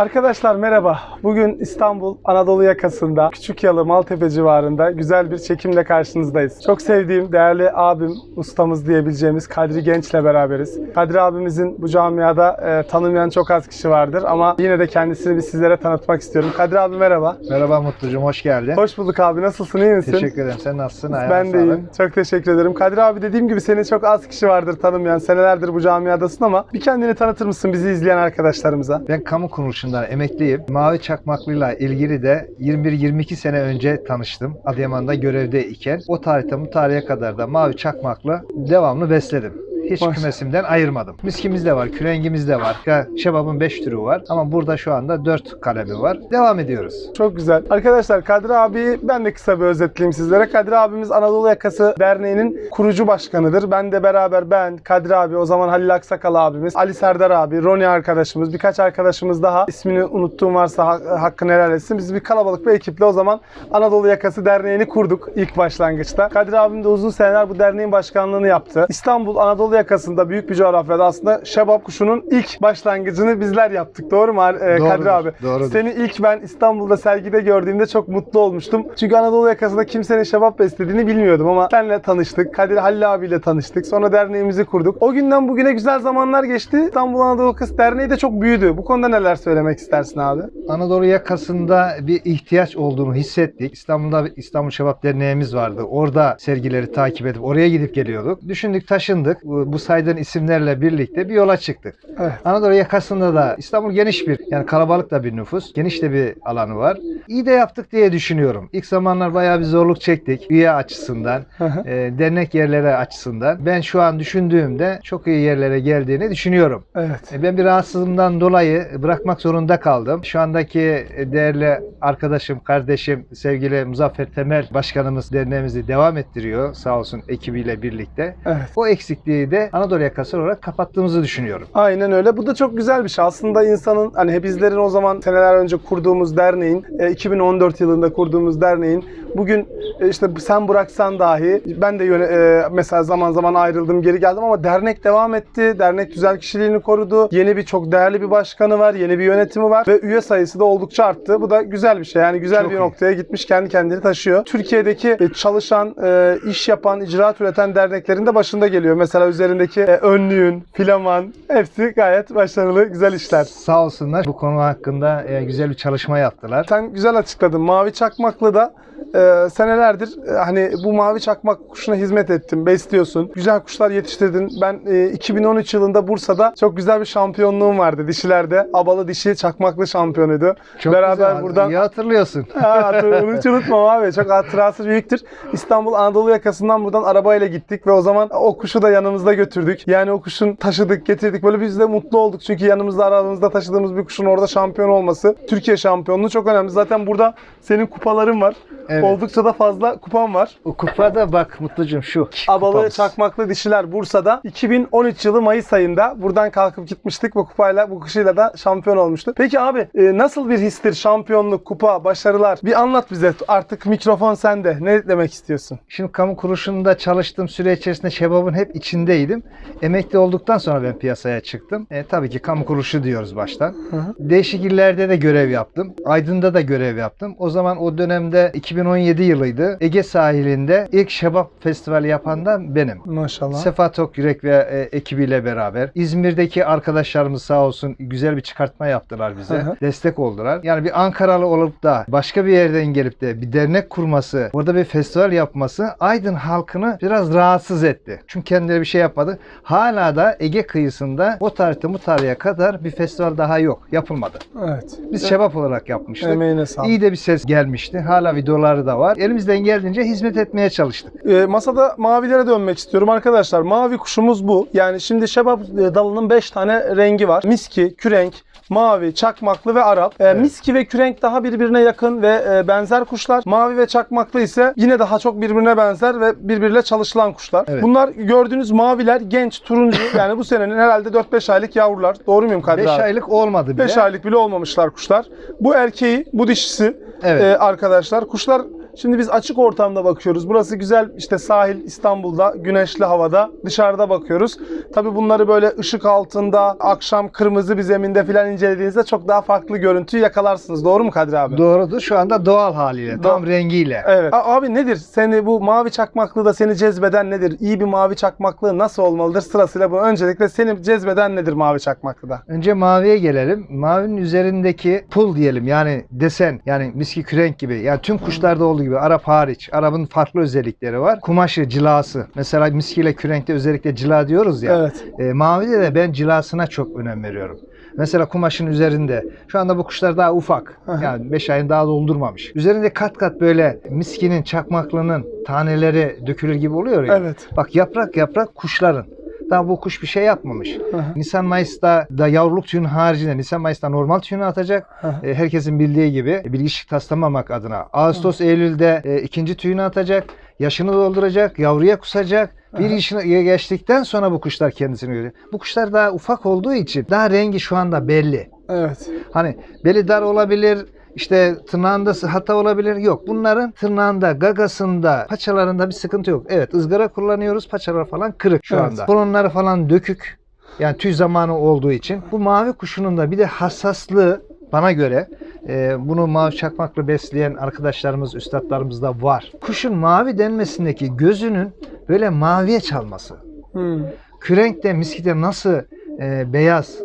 Arkadaşlar merhaba. Bugün İstanbul Anadolu yakasında Küçükyalı Maltepe civarında güzel bir çekimle karşınızdayız. Çok sevdiğim değerli abim, ustamız diyebileceğimiz Kadri Genç'le beraberiz. Kadri abimizin bu camiada e, tanımayan çok az kişi vardır ama yine de kendisini bir sizlere tanıtmak istiyorum. Kadri abi merhaba. Merhaba Mutlucuğum, hoş geldin. Hoş bulduk abi. Nasılsın? iyi misin? Teşekkür ederim. Sen nasılsın? Ayağına Ben de iyiyim. Çok teşekkür ederim. Kadri abi dediğim gibi seni çok az kişi vardır tanımayan. Senelerdir bu camiadasın ama bir kendini tanıtır mısın bizi izleyen arkadaşlarımıza? Ben kamu kuruluşundan emekliyim. Mavi çakmaklıyla ilgili de 21-22 sene önce tanıştım. Adıyaman'da görevde iken. O tarihten bu tarihe kadar da mavi çakmaklı devamlı besledim. Hiç Maşallah. kümesimden ayırmadım. Miskimiz de var, kürengimiz de var. Ya, Şebabın 5 türü var ama burada şu anda 4 kalemi var. Devam ediyoruz. Çok güzel. Arkadaşlar Kadri abi ben de kısa bir özetleyeyim sizlere. Kadri abimiz Anadolu Yakası Derneği'nin kurucu başkanıdır. Ben de beraber ben, Kadri abi, o zaman Halil Aksakal abimiz, Ali Serdar abi, Roni arkadaşımız, birkaç arkadaşımız daha ismini unuttuğum varsa ha- hakkını helal etsin. Biz bir kalabalık bir ekiple o zaman Anadolu Yakası Derneği'ni kurduk ilk başlangıçta. Kadri abim de uzun seneler bu derneğin başkanlığını yaptı. İstanbul Anadolu yakasında büyük bir coğrafyada aslında şebap kuşunun ilk başlangıcını bizler yaptık. Doğru mu e, Kadri Doğrudur, abi? doğrudur. Seni ilk ben İstanbul'da sergide gördüğümde çok mutlu olmuştum. Çünkü Anadolu yakasında kimsenin şebap beslediğini bilmiyordum ama senle tanıştık. Kadir Halil abiyle tanıştık. Sonra derneğimizi kurduk. O günden bugüne güzel zamanlar geçti. İstanbul Anadolu Yakası Derneği de çok büyüdü. Bu konuda neler söylemek istersin abi? Anadolu yakasında bir ihtiyaç olduğunu hissettik. İstanbul'da İstanbul Şebap Derneğimiz vardı. Orada sergileri takip edip oraya gidip geliyorduk. Düşündük, taşındık. Bu, saydığın isimlerle birlikte bir yola çıktık. Evet. Anadolu yakasında da İstanbul geniş bir yani kalabalık da bir nüfus. Geniş de bir alanı var. İyi de yaptık diye düşünüyorum. İlk zamanlar bayağı bir zorluk çektik. Üye açısından, e, dernek yerleri açısından. Ben şu an düşündüğümde çok iyi yerlere geldiğini düşünüyorum. evet. E, Ben bir rahatsızlığımdan dolayı bırakmak zorunda kaldım. Şu andaki değerli arkadaşım, kardeşim, sevgili Muzaffer Temel başkanımız derneğimizi devam ettiriyor sağ olsun ekibiyle birlikte. Evet. O eksikliği de Anadolu yakası olarak kapattığımızı düşünüyorum. Aynen öyle. Bu da çok güzel bir şey. Aslında insanın hani bizlerin o zaman seneler önce kurduğumuz derneğin, e, 2014 yılında kurduğumuz derneğin bugün e, işte sen bıraksan dahi ben de yöne, e, mesela zaman zaman ayrıldım, geri geldim ama dernek devam etti. Dernek güzel kişiliğini korudu. Yeni bir çok değerli bir başkanı var, yeni bir yönetimi var ve üye sayısı da oldukça arttı. Bu da güzel bir şey. Yani güzel Çok bir iyi. noktaya gitmiş, kendi kendini taşıyor. Türkiye'deki e, çalışan, e, iş yapan, icraat üreten derneklerin de başında geliyor. Mesela üzerindeki e, önlüğün, filaman hepsi gayet başarılı, güzel işler. Sağ olsunlar bu konu hakkında e, güzel bir çalışma yaptılar. Sen güzel açıkladın. Mavi çakmaklı da e, senelerdir e, hani bu mavi çakmak kuşuna hizmet ettin, besliyorsun. Güzel kuşlar yetiştirdin. Ben e, 2013 yılında Bursa'da çok güzel bir şampiyonluğum vardı dişilerde. Abalı dişi çakmaklı şampiyonuydu. Çok Beraber güzel. buradan İyi hatırlıyorsun. Ha, hiç unutmam abi. Çok hatırası büyüktür. İstanbul Anadolu yakasından buradan arabayla gittik ve o zaman o kuşu da yanımızda götürdük. Yani o kuşun taşıdık, getirdik. Böyle biz de mutlu olduk. Çünkü yanımızda aramızda taşıdığımız bir kuşun orada şampiyon olması Türkiye şampiyonluğu çok önemli. Zaten burada senin kupaların var. Evet. Oldukça da fazla kupan var. O kupada bak Mutlucuğum şu. Abalı kupamız. çakmaklı dişiler Bursa'da 2013 yılı Mayıs ayında buradan kalkıp gitmiştik. Bu kupayla bu kuşuyla da şampiyon olmuştu. Peki abi e, nasıl bir histir şampiyonluk, kupa, başarılar? Bir anlat bize. Artık mikrofon sende. Ne demek istiyorsun? Şimdi kamu kuruluşunda çalıştığım süre içerisinde Şebap'ın hep içindeydim. Emekli olduktan sonra ben piyasaya çıktım. E, tabii ki kamu kuruluşu diyoruz baştan. hı. Değişik illerde de görev yaptım. Aydın'da da görev yaptım. O zaman o dönemde 2017 yılıydı. Ege sahilinde ilk Şebap Festivali yapan da benim. Maşallah. Sefa Tokyürek ve e, ekibiyle beraber İzmir'deki arkadaşlarımız sağ olsun güzel bir çıkartma yaptılar bize. Hı hı. Destek oldular. Yani bir Ankaralı olup da başka bir yerden gelip de bir dernek kurması, burada bir festival yapması Aydın halkını biraz rahatsız etti. Çünkü kendileri bir şey yapmadı. Hala da Ege kıyısında o tarihte bu tarihe kadar bir festival daha yok. Yapılmadı. evet. Biz şebap olarak yapmıştık. Emeğine sağlık. İyi de bir ses gelmişti. Hala videoları da var. Elimizden geldiğince hizmet etmeye çalıştık. E, masada mavilere dönmek istiyorum arkadaşlar. Mavi kuşumuz bu. Yani şimdi şebap e, dalının 5 tane rengi var. Miski, kürenk, mavi, çakmaklı ve Arap. E, Miski ve kürenk daha birbirine yakın ve e, benzer kuşlar. Mavi ve çakmaklı ise yine daha çok birbirine benzer ve birbiriyle çalışılan kuşlar. Evet. Bunlar gördüğünüz maviler genç, turuncu. yani bu senenin herhalde 4-5 aylık yavrular. Doğru muyum Kadir 5 abi? aylık olmadı bile. 5 aylık bile olmamışlar kuşlar. Bu erkeği, bu dişisi Evet. e, arkadaşlar. Kuşlar Şimdi biz açık ortamda bakıyoruz. Burası güzel işte sahil İstanbul'da güneşli havada dışarıda bakıyoruz. Tabii bunları böyle ışık altında akşam kırmızı bir zeminde falan incelediğinizde çok daha farklı görüntüyü yakalarsınız. Doğru mu Kadir abi? Doğrudur. Şu anda doğal haliyle, tam rengiyle. Evet. A- abi nedir? Seni bu mavi çakmaklığı da seni cezbeden nedir? İyi bir mavi çakmaklığı nasıl olmalıdır? Sırasıyla bu. Öncelikle seni cezbeden nedir mavi çakmaklıda? Önce maviye gelelim. Mavinin üzerindeki pul diyelim yani desen yani miski kürenk gibi yani tüm kuşlarda olduğu gibi Arap hariç. Arap'ın farklı özellikleri var. Kumaşı, cilası. Mesela miskiyle kürenkte özellikle cila diyoruz ya. Evet. E, mavide de ben cilasına çok önem veriyorum. Mesela kumaşın üzerinde şu anda bu kuşlar daha ufak. Yani 5 ayını daha doldurmamış. Üzerinde kat kat böyle miskinin, çakmaklının taneleri dökülür gibi oluyor ya. Evet. Bak yaprak yaprak kuşların. Daha bu kuş bir şey yapmamış. Nisan Mayıs'ta da yavruluk tüyünün haricinde Nisan Mayıs'ta normal tüyünü atacak. E, herkesin bildiği gibi bilgiçlik taslamamak adına. Ağustos Eylül'de e, ikinci tüyünü atacak. Yaşını dolduracak, yavruya kusacak. Bir yaşını geçtikten sonra bu kuşlar kendisini görüyor. Bu kuşlar daha ufak olduğu için daha rengi şu anda belli. Evet. Hani beli dar olabilir, işte tırnağında hata olabilir. Yok. Bunların tırnağında, gagasında, paçalarında bir sıkıntı yok. Evet ızgara kullanıyoruz. Paçalar falan kırık şu Evet. anda. Kolonları falan dökük. Yani tüy zamanı olduğu için. Bu mavi kuşunun da bir de hassaslığı bana göre e, bunu mavi çakmakla besleyen arkadaşlarımız, üstadlarımız da var. Kuşun mavi denmesindeki gözünün böyle maviye çalması. Hmm. Kürenkte, miskide nasıl e, beyaz,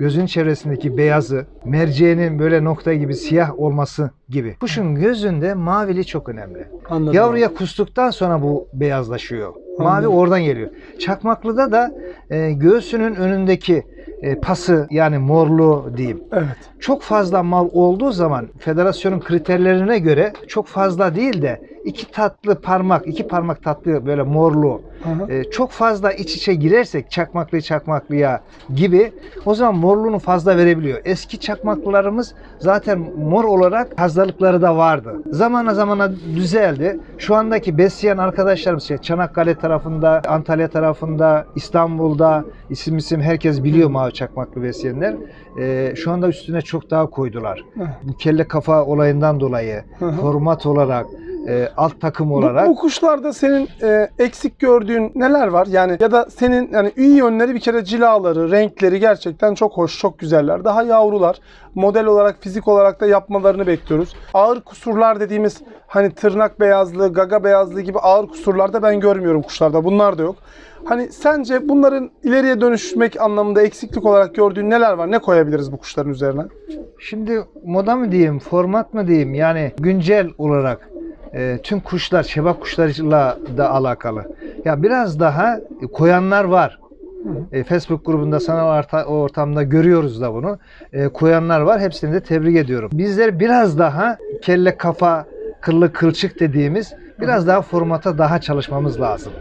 gözün çevresindeki beyazı, merceğinin böyle nokta gibi siyah olması gibi. Kuşun gözünde mavili çok önemli. Anladım. Yavruya kustuktan sonra bu beyazlaşıyor. Mavi oradan geliyor. Çakmaklıda da e, göğsünün önündeki e, pası yani morluğu diyeyim. Evet. Çok fazla mal olduğu zaman federasyonun kriterlerine göre çok fazla değil de iki tatlı parmak, iki parmak tatlı böyle morluğu Aha. e, çok fazla iç içe girersek çakmaklı çakmaklıya gibi o zaman morluğunu fazla verebiliyor. Eski çakmaklılarımız zaten mor olarak hastalıkları da vardı. Zamana zamana düzeldi. Şu andaki besleyen arkadaşlarımız şey, Çanakkale tarafında, Antalya tarafında, İstanbul'da isim isim herkes biliyor mavi çakmaklı besleyenler. E, şu anda üstüne çok daha koydular. Bu kelle kafa olayından dolayı format olarak e, alt takım Bu, olarak bu kuşlarda senin e, eksik gördüğün neler var? Yani ya da senin yani iyi yönleri bir kere cilaları, renkleri gerçekten çok hoş, çok güzeller. Daha yavrular. Model olarak, fizik olarak da yapmalarını bekliyoruz. Ağır kusurlar dediğimiz hani tırnak beyazlığı, gaga beyazlığı gibi ağır kusurlar da ben görmüyorum kuşlarda. Bunlar da yok. Hani sence bunların ileriye dönüşmek anlamında eksiklik olarak gördüğün neler var? Ne koyabiliriz bu kuşların üzerine? Şimdi moda mı diyeyim, format mı diyeyim yani güncel olarak e, tüm kuşlar, şebap kuşlarıyla da alakalı. Ya biraz daha koyanlar var. E, Facebook grubunda sanal arta- ortamda görüyoruz da bunu. E, koyanlar var. Hepsini de tebrik ediyorum. Bizler biraz daha kelle kafa, kıllı kılçık dediğimiz biraz daha formata daha çalışmamız lazım.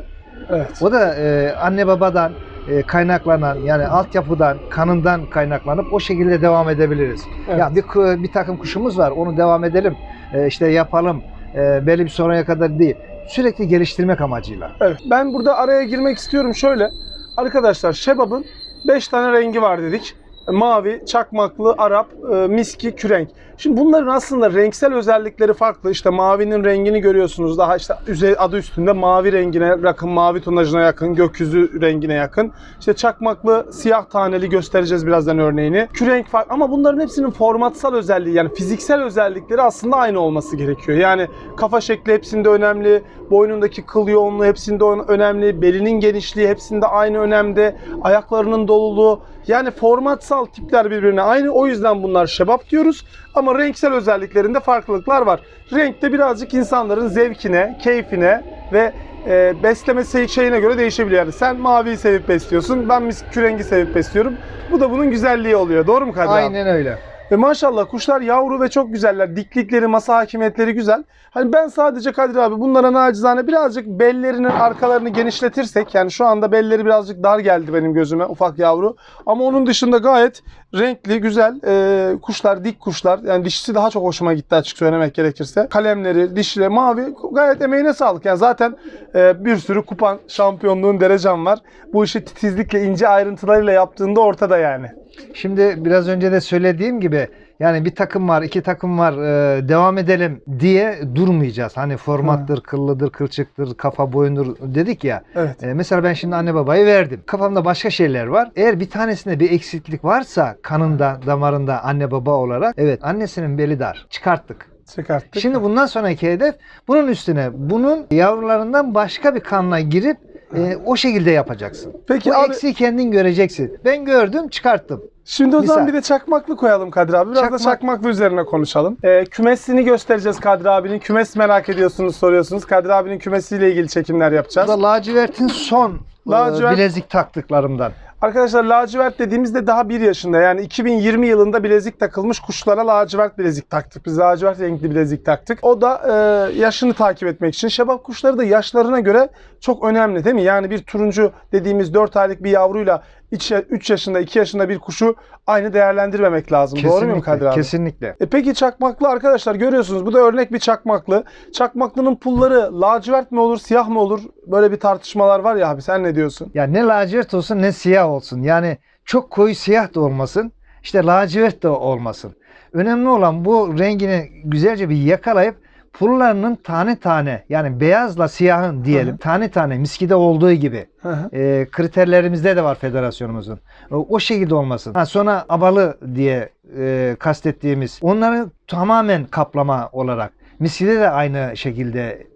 Evet. O da e, anne babadan e, kaynaklanan yani altyapıdan, kanından kaynaklanıp o şekilde devam edebiliriz. Evet. Ya bir bir takım kuşumuz var. Onu devam edelim. E, işte yapalım. E, belli bir sonraya kadar değil. Sürekli geliştirmek amacıyla. Evet. Ben burada araya girmek istiyorum şöyle. Arkadaşlar Şebab'ın 5 tane rengi var dedik. Mavi, çakmaklı, Arap, e, miski, kürenk. Şimdi bunların aslında renksel özellikleri farklı. İşte mavinin rengini görüyorsunuz. Daha işte adı üstünde mavi rengine yakın, mavi tonajına yakın, gökyüzü rengine yakın. İşte çakmaklı, siyah taneli göstereceğiz birazdan örneğini. Kürenk farklı ama bunların hepsinin formatsal özelliği yani fiziksel özellikleri aslında aynı olması gerekiyor. Yani kafa şekli hepsinde önemli, boynundaki kıl yoğunluğu hepsinde önemli, belinin genişliği hepsinde aynı önemde, ayaklarının doluluğu. Yani formatsal tipler birbirine aynı. O yüzden bunlar şebap diyoruz. Ama renksel özelliklerinde farklılıklar var. Renkte birazcık insanların zevkine, keyfine ve e, besleme şey- şeyine göre değişebiliyor. Yani sen maviyi sevip besliyorsun, ben mis kürengi sevip besliyorum. Bu da bunun güzelliği oluyor. Doğru mu Kadir? Aynen öyle. Ve maşallah kuşlar yavru ve çok güzeller. Diklikleri, masa hakimiyetleri güzel. Hani ben sadece Kadir abi bunlara nacizane birazcık bellerinin arkalarını genişletirsek yani şu anda belleri birazcık dar geldi benim gözüme ufak yavru. Ama onun dışında gayet renkli, güzel e, kuşlar, dik kuşlar. Yani dişisi daha çok hoşuma gitti açık söylemek gerekirse. Kalemleri, dişleri mavi gayet emeğine sağlık. Yani zaten e, bir sürü kupan, şampiyonluğun derecem var. Bu işi titizlikle, ince ayrıntılarıyla yaptığında ortada yani. Şimdi biraz önce de söylediğim gibi Yani bir takım var, iki takım var, e, devam edelim diye durmayacağız. Hani formattır, kıllıdır, kılçıktır, kafa boyundur dedik ya. Evet. E, mesela ben şimdi anne babayı verdim. Kafamda başka şeyler var. Eğer bir tanesinde bir eksiklik varsa kanında, damarında anne baba olarak evet annesinin beli dar. Çıkarttık. Çıkarttık. Şimdi bundan sonraki hedef bunun üstüne bunun yavrularından başka bir kanla girip e, o şekilde yapacaksın. Peki Bu abi eksiği kendin göreceksin. Ben gördüm, çıkarttım. şimdi o zaman Misal. bir de çakmaklı koyalım Kadir abi. Biraz da Çakmak. çakmaklı üzerine konuşalım. Ee, kümesini göstereceğiz Kadir abinin. Kümes merak ediyorsunuz, soruyorsunuz. Kadir abinin kümesiyle ilgili çekimler Bu yapacağız. da lacivertin son e, Lacivert- bilezik taktıklarımdan. Arkadaşlar lacivert dediğimizde daha bir yaşında yani 2020 yılında bilezik takılmış kuşlara lacivert bilezik taktık. Biz lacivert renkli bilezik taktık. O da e, yaşını takip etmek için. Şebap kuşları da yaşlarına göre çok önemli değil mi? Yani bir turuncu dediğimiz 4 aylık bir yavruyla 3 yaşında 2 yaşında bir kuşu aynı değerlendirmemek lazım. Doğru muyum Kadir abi? Kesinlikle. E peki çakmaklı arkadaşlar görüyorsunuz bu da örnek bir çakmaklı. Çakmaklının pulları lacivert mi olur siyah mı olur? Böyle bir tartışmalar var ya abi sen ne diyorsun? Ya ne lacivert olsun ne siyah olsun. Yani çok koyu siyah da olmasın. işte lacivert de olmasın. Önemli olan bu rengini güzelce bir yakalayıp pullarının tane tane yani beyazla siyahın diyelim Hı hı. tane tane miskide olduğu gibi Hı hı. e, kriterlerimizde de var federasyonumuzun. O, o şekilde olmasın. Ha, sonra abalı diye e, kastettiğimiz onları tamamen kaplama olarak miskide de aynı şekilde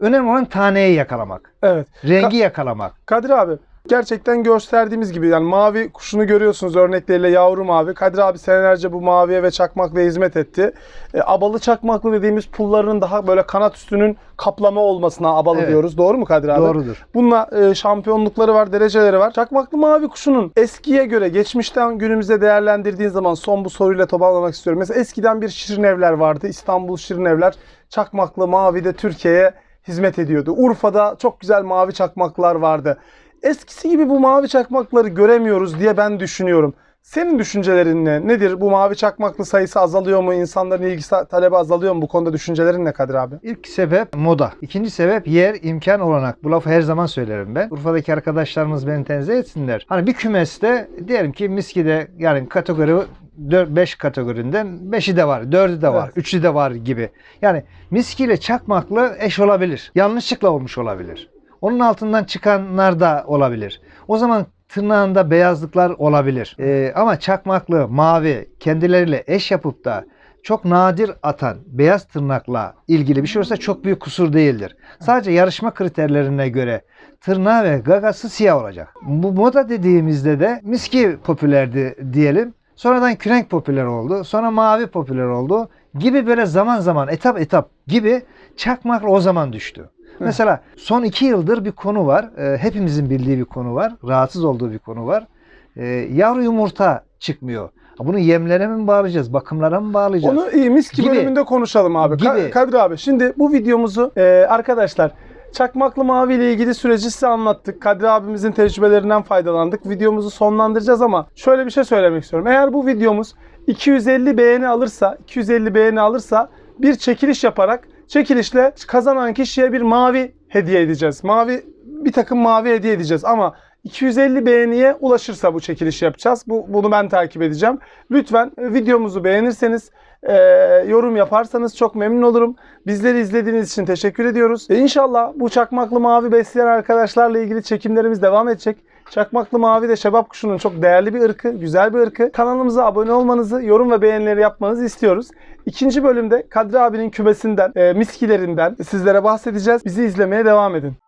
önemli olan taneyi yakalamak. Evet. Rengi yakalamak. Kadir abi gerçekten gösterdiğimiz gibi yani mavi kuşunu görüyorsunuz örnekleriyle yavru mavi. Kadir abi senelerce bu maviye ve çakmaklıya hizmet etti. E, abalı çakmaklı dediğimiz pullarının daha böyle kanat üstünün kaplama olmasına abalı Evet. diyoruz. Doğru mu Kadir abi? Doğrudur. Bununla e, şampiyonlukları var, dereceleri var. Çakmaklı mavi kuşunun eskiye göre geçmişten günümüze değerlendirdiğin zaman son bu soruyla toparlamak istiyorum. Mesela eskiden bir şirin evler vardı. İstanbul şirin evler çakmaklı mavi de Türkiye'ye hizmet ediyordu. Urfa'da çok güzel mavi çakmaklar vardı. Eskisi gibi bu mavi çakmakları göremiyoruz diye ben düşünüyorum. Senin düşüncelerin ne? Nedir? Bu mavi çakmaklı sayısı azalıyor mu? İnsanların ilgisi talebi azalıyor mu? Bu konuda düşüncelerin ne Kadir abi? İlk sebep moda. İkinci sebep yer, imkan, olanak. Bu lafı her zaman söylerim ben. Urfa'daki arkadaşlarımız beni tenzih etsinler. Hani bir kümeste diyelim ki Miski'de yani kategori 5 kategorinden 5'i de var, 4'ü de var, Evet. 3'ü de var gibi. Yani Miski ile çakmaklı eş olabilir. Yanlışlıkla olmuş olabilir. Onun altından çıkanlar da olabilir. O zaman tırnağında beyazlıklar olabilir. Ee, ama çakmaklı, mavi kendileriyle eş yapıp da çok nadir atan beyaz tırnakla ilgili bir şey olursa çok büyük kusur değildir. Sadece yarışma kriterlerine göre tırnağı ve gagası siyah olacak. Bu moda dediğimizde de miski popülerdi diyelim. Sonradan kürenk popüler oldu. Sonra mavi popüler oldu. Gibi böyle zaman zaman etap etap gibi çakmakla o zaman düştü. Mesela son iki yıldır bir konu var. Ee, hepimizin bildiği bir konu var. Rahatsız olduğu bir konu var. Ee, yavru yumurta çıkmıyor. Bunu yemlere mi bağlayacağız? Bakımlara mı bağlayacağız? Onu iyi mis gibi bölümünde konuşalım abi. Gibi. Kadir abi şimdi bu videomuzu e, arkadaşlar Çakmaklı Mavi ile ilgili süreci size anlattık. Kadir abimizin tecrübelerinden faydalandık. Videomuzu sonlandıracağız ama şöyle bir şey söylemek istiyorum. Eğer bu videomuz 250 beğeni alırsa, 250 beğeni alırsa bir çekiliş yaparak çekilişle kazanan kişiye bir mavi hediye edeceğiz. Mavi bir takım mavi hediye edeceğiz ama 250 beğeniye ulaşırsa bu çekilişi yapacağız. Bu, bunu ben takip edeceğim. Lütfen e, videomuzu beğenirseniz, e, yorum yaparsanız çok memnun olurum. Bizleri izlediğiniz için teşekkür ediyoruz. E, inşallah bu çakmaklı mavi besleyen arkadaşlarla ilgili çekimlerimiz devam edecek. Çakmaklı mavi de şebap kuşunun çok değerli bir ırkı, güzel bir ırkı. Kanalımıza abone olmanızı, yorum ve beğenileri yapmanızı istiyoruz. İkinci bölümde Kadri abinin kümesinden, e, miskilerinden sizlere bahsedeceğiz. Bizi izlemeye devam edin.